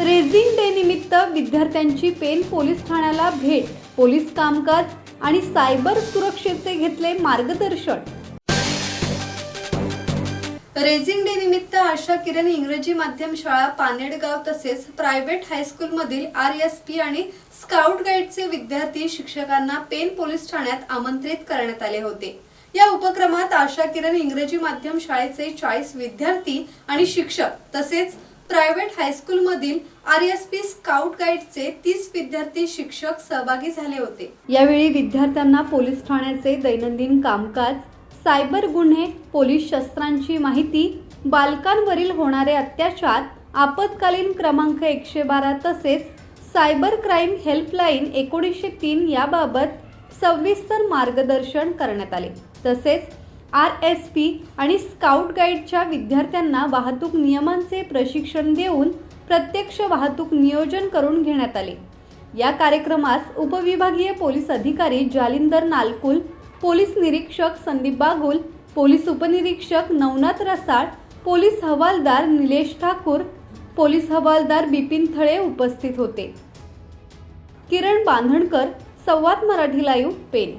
Raising day निमित्त विद्यार्थ्यांची pen police ठाण्याला भेट पोलीस कामकाज आणि सायबर सुरक्षेचे घेतले मार्गदर्शन. रेझिंग डे निमित्त आशा किरण इंग्रजी माध्यम शाळा पानेडगाव तसेच प्रायव्हेट हायस्कूलमधील आर एस पी आणि स्काउट गाईडचे विद्यार्थी शिक्षकांना पेन पोलीस ठाण्यात आमंत्रित करण्यात आले होते. या उपक्रमात आशा किरण इंग्रजी माध्यम शाळेचे चाळीस विद्यार्थी आणि शिक्षक तसेच प्रायव्हेट हायस्कूलमधील आर एस पी स्काउट गाईडचे तीस विद्यार्थी शिक्षक सहभागी झाले होते. यावेळी विद्यार्थ्यांना पोलीस ठाण्याचे दैनंदिन कामकाज सायबर गुन्हे पोलीस शस्त्रांची माहिती बालकांवरील होणारे अत्याचार आपत्कालीन क्रमांक एकशे बारा तसेच सायबर क्राईम हेल्पलाईन एकोणीसशे तीन याबाबत सविस्तर मार्गदर्शन करण्यात आले. तसेच आर एस पी आणि स्काउट गाईडच्या विद्यार्थ्यांना वाहतूक नियमांचे प्रशिक्षण देऊन प्रत्यक्ष वाहतूक नियोजन करून घेण्यात आले. या कार्यक्रमास उपविभागीय पोलीस अधिकारी जालिंदर नालकुल पोलीस निरीक्षक संदीप बागुल पोलीस उपनिरीक्षक नवनाथ रसाळ पोलीस हवालदार निलेश ठाकूर पोलीस हवालदार बिपिन थळे उपस्थित होते. Kiran Bandhankar Samvad Marathi live pen.